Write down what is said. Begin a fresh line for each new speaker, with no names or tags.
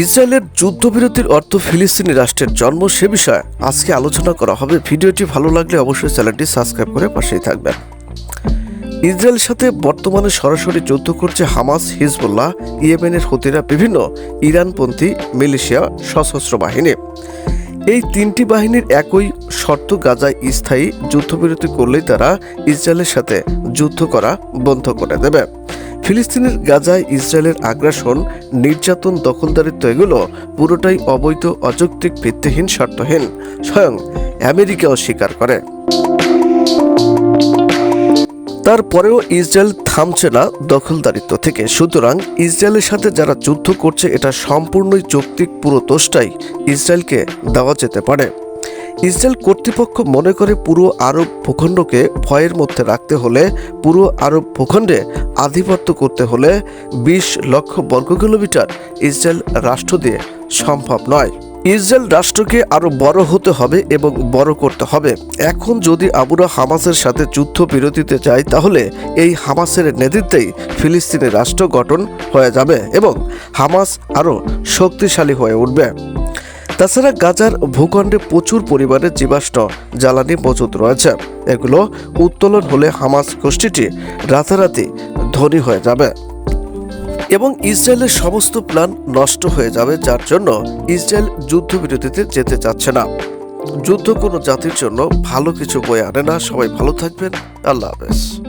ইসরায়েলের যুদ্ধবিরতির অর্থ ফিলিস্তিনি রাষ্ট্রের জন্ম সে বিষয়ে আজকে আলোচনা করা হবে। ভিডিওটি ভালো লাগলে অবশ্যই চ্যানেলটি সাবস্ক্রাইব করে পাশেই থাকবেন। ইসরায়েলের সাথে বর্তমানে সরাসরি যুদ্ধ করছে হামাস, হিজবুল্লাহ, ইয়েমেনের হতিরা, বিভিন্ন ইরানপন্থী মিলিশিয়া সশস্ত্র বাহিনী। এই তিনটি বাহিনীর একই শর্ত, গাজায় স্থায়ী যুদ্ধবিরতি করলেই তারা ইসরায়েলের সাথে যুদ্ধ করা বন্ধ করে দেবে। ফিলিস্তিনের গাজায় ইসরায়েলের আগ্রাসন, নির্যাতন, দখলদারিত্ব এগুলো পুরোটাই অবৈধ, অযৌক্তিক, ভিত্তিহীন শর্তহীন স্বয়ং আমেরিকাও স্বীকার করে। তারপরেও ইসরায়েল থামছে না দখলদারিত্ব থেকে। সুতরাং ইসরায়েলের সাথে যারা যুদ্ধ করছে, এটা সম্পূর্ণই যৌক্তিক, পুরো দোষটাই ইসরায়েলকে দেওয়া যেতে পারে। ইসরায়েল কর্তৃপক্ষ মনে করে পুরো আরব ভূখণ্ডকে ভয়ের মধ্যে রাখতে হলে পুরো আরব ভূখণ্ডে আধিপত্য করতে হলে বিশ লক্ষ বর্গ কিলোমিটার ইসরায়েল রাষ্ট্র দিয়ে সম্ভব নয়। ইসরায়েল রাষ্ট্রকে আরও বড় হতে হবে এবং বড় করতে হবে। এখন যদি আবুরা হামাসের সাথে যুদ্ধ বিরতিতে যাই তাহলে এই হামাসের নেতৃত্বেই ফিলিস্তিনের রাষ্ট্র গঠন হয়ে যাবে এবং হামাস আরও শক্তিশালী হয়ে উঠবে। তাছাড়া গাজার ভূখণ্ডে প্রচুর পরিমাণে জীবাশ্ম, জ্বালানি মজুদ রয়েছে। এগুলো উত্তোলন হলে হামাস গোষ্ঠীটি রাতারাতি ধনী হয়ে যাবে। এবং ইসরায়েলের সমস্ত প্ল্যান নষ্ট হয়ে যাবে, যার জন্য ইসরায়েল যুদ্ধবিরতিতে যেতে চাচ্ছে না। যুদ্ধ কোনো জাতির জন্য ভালো কিছু বয়ে আনে না। সবাই ভালো থাকবেন। আল্লাহ হাফেজ।